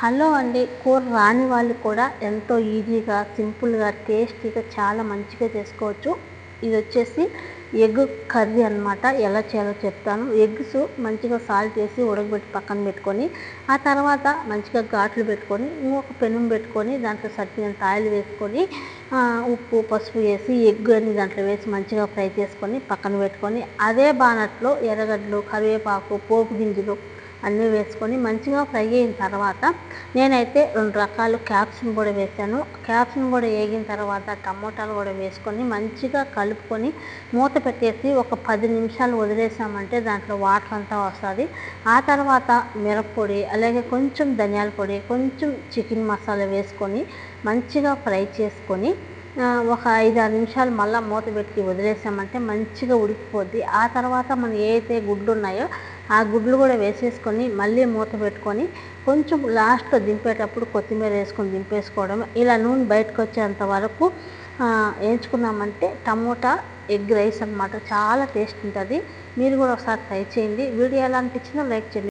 Hello అండి. కూర రాని వాళ్ళు కూడా ఎంతో ఈజీగా సింపుల్గా టేస్టీగా చాలా మంచిగా చేసుకోవచ్చు. ఇది వచ్చేసి ఎగ్ కర్రీ అనమాట ఎలా చేయాలో చెప్తాను. ఎగ్స్ మంచిగా సాల్ట్ వేసి ఉడకబెట్టి పక్కన పెట్టుకొని ఆ తర్వాత మంచిగా ఘాట్లు పెట్టుకొని ఇంకొక పెనం పెట్టుకొని దాంట్లో సరిపోయినంత ఆయిల్ వేసుకొని ఉప్పు పసుపు వేసి ఎగ్ అని దాంట్లో వేసి మంచిగా ఫ్రై చేసుకొని పక్కన పెట్టుకొని అదే బాణట్లో ఎర్రగడ్డలు కరివేపాకు పోపు గింజలు అన్నీ వేసుకొని మంచిగా ఫ్రై అయిన తర్వాత నేనైతే రెండు రకాలు క్యాప్సిన్ కూడా వేసాను క్యాప్సిన్ కూడా వేగిన తర్వాత టమోటాలు కూడా వేసుకొని మంచిగా కలుపుకొని మూత పెట్టేసి ఒక పది నిమిషాలు వదిలేసామంటే దాంట్లో వాటర్ అంతా వస్తుంది. ఆ తర్వాత మిరప్పొడి అలాగే కొంచెం ధనియాల పొడి కొంచెం చికెన్ మసాలా వేసుకొని మంచిగా ఫ్రై చేసుకొని ఒక ఐదు ఆరు నిమిషాలు మళ్ళీ మూత పెట్టి వదిలేసామంటే మంచిగా ఉడికిపోద్ది. ఆ తర్వాత మనం ఏదైతే గుడ్లు ఉన్నాయో ఆ గుడ్లు కూడా వేసేసుకొని మళ్ళీ మూత పెట్టుకొని కొంచెం లాస్ట్లో దింపేటప్పుడు కొత్తిమీర వేసుకొని దింపేసుకోవడం ఇలా నూనె బయటకు వచ్చేంత వరకు వేయించుకున్నామంటే టమోటా ఎగ్ రైస్ అనమాట చాలా టేస్ట్ ఉంటుంది. మీరు కూడా ఒకసారి ట్రై చేయండి. వీడియో ఎలా అనిపించిందో లైక్ చేయండి.